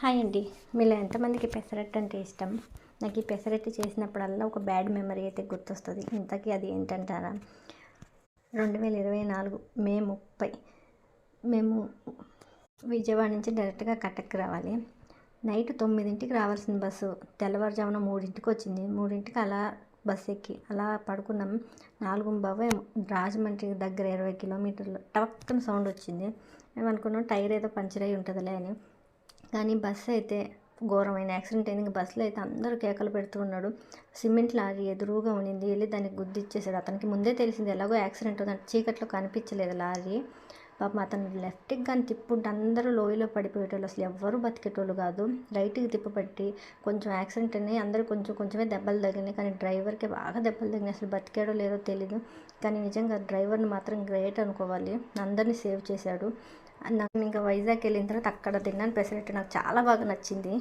Hi అండి. మీలో ఎంతమందికి పెసరట్టు అంటే ఇష్టం? నాకు ఈ పెసరట్టు చేసినప్పుడల్లా ఒక బ్యాడ్ మెమరీ అయితే గుర్తొస్తుంది. ఇంతకీ అది ఏంటంటారా? రెండు వేల ఇరవై నాలుగు మే ముప్పై మేము విజయవాడ నుంచి డైరెక్ట్గా కటక్కి రావాలి. నైట్ తొమ్మిదింటికి రావాల్సిన బస్సు. తెల్లవారుజామున మూడింటికి వచ్చింది. మూడింటికి అలా బస్ ఎక్కి అలా పడుకున్నాం. నాలుగు బాబు రాజమండ్రి దగ్గర ఇరవై కిలోమీటర్లు. టవక్కన సౌండ్ వచ్చింది మేము అనుకున్నాం టైర్ ఏదో పంచర్ అయి ఉంటుందిలే అని. కానీ బస్సు అయితే ఘోరమైన యాక్సిడెంట్ అయింది. ఇంకా బస్సులో అయితే అందరూ కేకలు పెడుతూ ఉన్నాడు. సిమెంట్ లారీ ఎదురుగా ఉండింది వెళ్ళి దానికి గుద్దిచ్చేసాడు. అతనికి ముందే తెలిసింది ఎలాగో యాక్సిడెంట్ ఉందంటే చీకట్లో కనిపించలేదు లారీ. పాపం అతను లెఫ్ట్కి కానీ తిప్పుంటే అందరూ లోయలో పడిపోయేటోళ్ళు. అసలు ఎవ్వరూ బతికేటోళ్ళు కాదు. రైట్కి తిప్పబట్టి కొంచెం యాక్సిడెంట్ అయినాయి. అందరూ కొంచెం కొంచెమే దెబ్బలు తగిలినాయి. కానీ డ్రైవర్కి బాగా దెబ్బలు తగినాయి అసలు బతికాడో లేదో తెలియదు కానీ నిజంగా డ్రైవర్ని మాత్రం గ్రేట్ అనుకోవాలి. అందరినీ సేవ్ చేశాడు. నాకు ఇంకా వైజాగ్ వెళ్ళిన తర్వాత అక్కడ తిన్నాను. పెసరట్టు నాకు చాలా బాగా నచ్చింది.